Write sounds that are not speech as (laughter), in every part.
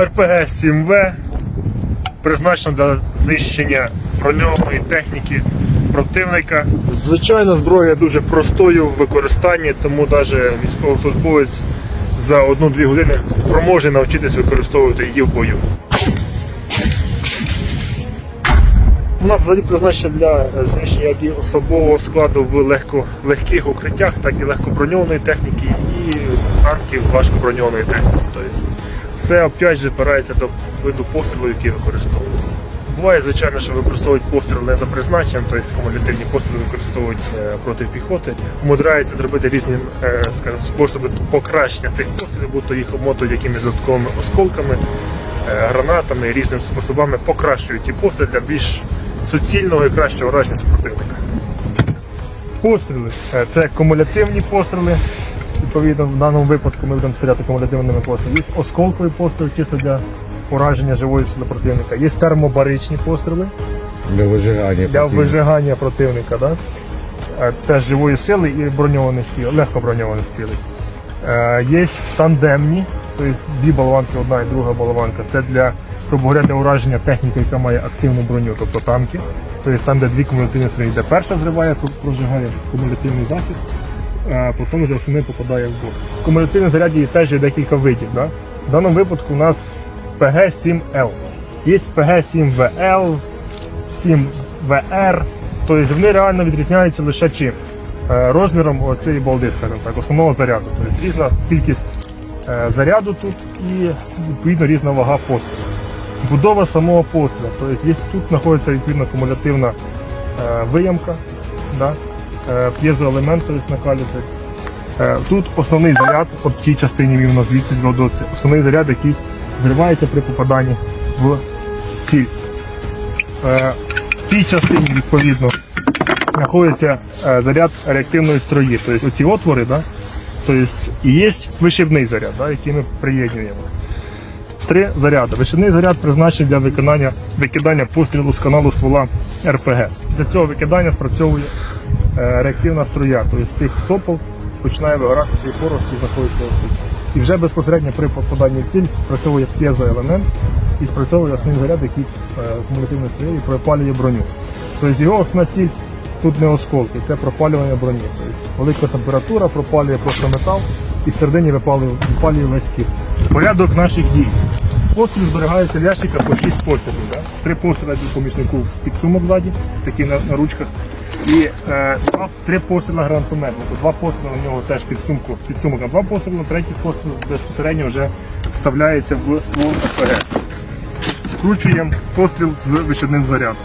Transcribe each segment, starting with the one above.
РПГ-7В призначено для знищення броньованої техніки противника. Звичайно, зброя дуже простою в використанні, тому навіть військовослужбовець за 1-2 години спроможний навчитись використовувати її в бою. Вона взагалі призначена для знищення як і особового складу в легко, легких укриттях, так і легкоброньованої техніки і танків важкоброньованої техніки. Все опять же опирається до виду пострілу, який використовується. Буває, звичайно, що використовують постріл не за призначенням, тобто кумулятивні постріли використовують е, проти піхоти. Умудряються зробити різні е, скажімо, способи покращення цих пострілів, будь-то їх обмотують якимись додатковими осколками, е, гранатами, різними способами покращують ті постріли для більш суцільного і кращого враження супротивника. Постріли це кумулятивні постріли. Відповідно, в даному випадку ми будемо стріляти кумулятивними пострілами. Є осколкові постріли чисто для ураження живої сили противника. Є термобаричні постріли Для вижигання. для вижигання противника, да? Е, теж живої сили і броньованих цілей, легко броньованих цілей. Є тандемні, тобто дві болванки, одна і друга болванка. Це для, грубо говоря, для ураження техніки, яка має активну броню, тобто танки. Тобто там, де дві кумулятивні стріли, де перша зриває, тут прожигає кумулятивний захист, а потім вже основний попадає в бок. В кумулятивному заряді теж є декілька видів. Да? В даному випадку у нас ПГ-7Л. Є ПГ-7ВЛ, 7VR, тобто вони реально відрізняються лише чим? Е, Розміром цієї балди, скажімо так, основного заряду. Тобто різна кількість е, заряду тут і відповідно різна вага пострілу. Будова самого пострілу. Тобто тут знаходиться відповідно кумулятивна е, виямка, да? Е, п'єзоелемент тобто, накалюється. Е, Тут основний заряд, от в тій частині мівно звідси з доці, основний заряд, який виривається при попаданні в ціль. Е, В цій частині відповідно знаходиться заряд реактивної строї. Тобто оці отвори, да? тобто, і є вишибний заряд, да? який ми приєднуємо. Три заряди. Вишибний заряд призначений для виконання викидання пострілу з каналу ствола РПГ. Після цього викидання спрацьовує реактивна струя. Тобто з цих сопол починає вигорати цей порох, який знаходиться тут. І вже безпосередньо при попаданні в ціль спрацьовує п'єзоелемент і спрацьовує основний заряд, який е, кумулятивної струєю пропалює броню. Тобто його основна ціль тут не осколки, це пропалювання броні. Тобто велика температура пропалює просто метал і всередині випалює, випалює весь кис. Порядок наших дій. Постріл зберігається в ящиках по 6 пострілів. Да? Три постріли помічнику в підсумок ззаді, такі на, на ручках. І е, три постріли гранатометнику. Два постріли у нього теж під сумку, під сумок на два постріли, третій постріл безпосередньо вже вставляється в ствол РПГ. Скручуємо постріл з вишибним зарядом.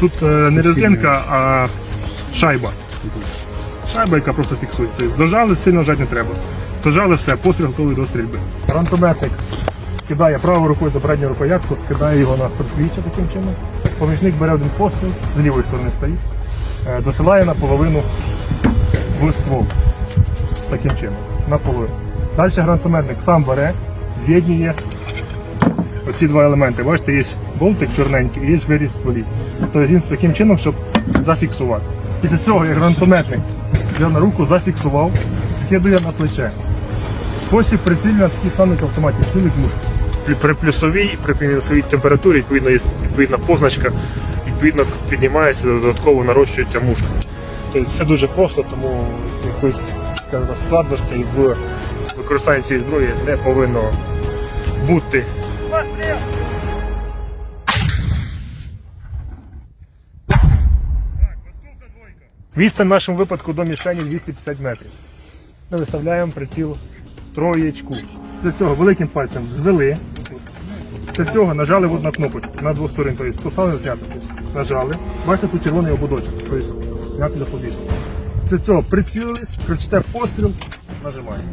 Тут е, не резинка, а шайба. Шайба, яка просто фіксує. Тобто зажали, сильно жати не треба. Зажали все, постріл готовий до стрільби. Гранатометник кидає правою рукою за передню рукоятку, скидає його на предпліччя таким чином. Помічник бере один постріл, з лівої сторони стоїть, е, досилає на половину в ствол. Таким чином, на половину. Далі гранатометник сам бере, з'єднує оці два елементи. Бачите, є болтик чорненький і є виріз стволі. Тобто він таким чином, щоб зафіксувати. Після цього як гранатометник взяв на руку, зафіксував, скидує на плече. Спосіб прицілення такий самий, як в автоматі, цілить мушку. При, плюсовій при мінусовій температурі відповідно є відповідна позначка, відповідно піднімається, додатково нарощується мушка. Тобто все дуже просто, тому якоїсь скажімо, складності в використанні цієї зброї не повинно бути. Відстань в нашому випадку до мішені 250 метрів. Ми виставляємо приціл троєчку. Для цього великим пальцем звели. Для цього нажали на кнопочку на двох сторін, Тобто поставили зняти. Нажали. Бачите, тут червоний ободочок. Тобто зняти запобіжник. Для цього прицілились, кричите постріл, нажимаємо.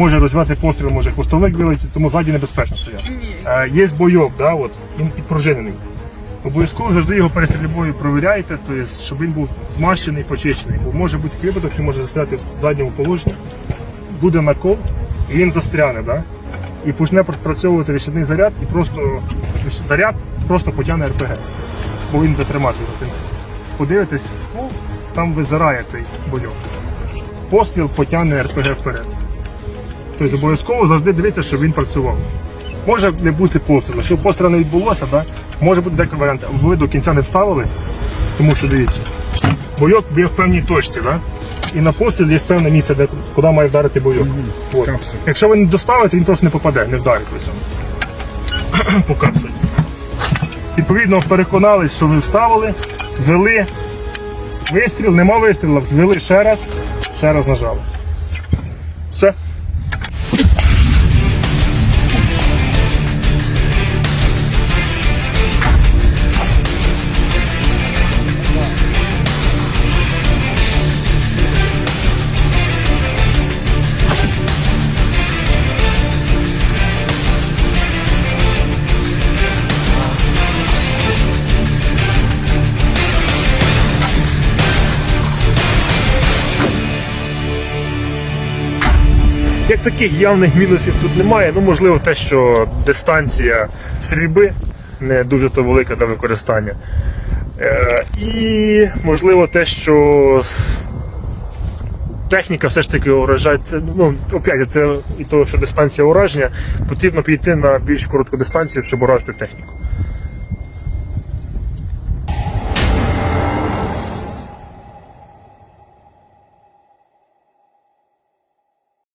Може розвивати постріл, може хвостовик вилетіти, тому ззаді небезпечно стояти. Е, є бойок, да, от, він підпружинений. Обов'язково завжди його перед стрільбою провіряйте, тобто, щоб він був змащений, почищений. Бо може бути випадок, що може застряти в задньому положенні, буде накол, і він застряне, да? і почне спрацьовувати вищадний заряд, і просто заряд просто потягне РПГ, бо він буде тримати його. Подивитесь в ствол, там визирає цей бойок. Постріл потягне РПГ вперед. Тобто обов'язково завжди дивіться, щоб він працював. Може не бути пострілу. Щоб пострілу не відбулося, да? може бути декілька варіантів. Ви до кінця не вставили, тому що дивіться, бойок б'є в певній точці, да? і на постріл є певне місце, де, куди має вдарити бойок. Капсуль. Якщо ви не доставите, він просто не попаде, не вдарить по цьому. (clears throat) по капсулі. Відповідно, переконались, що ви вставили, звели вистріл, нема вистрілу, звели ще раз, ще раз нажали. Все. Як таких явних мінусів тут немає, ну можливо те, що дистанція стрільби не дуже то велика для використання. Е, і можливо те, що техніка все ж таки уражає. Ну, опять, це і того, що дистанція ураження, потрібно піти на більш коротку дистанцію, щоб уразити техніку.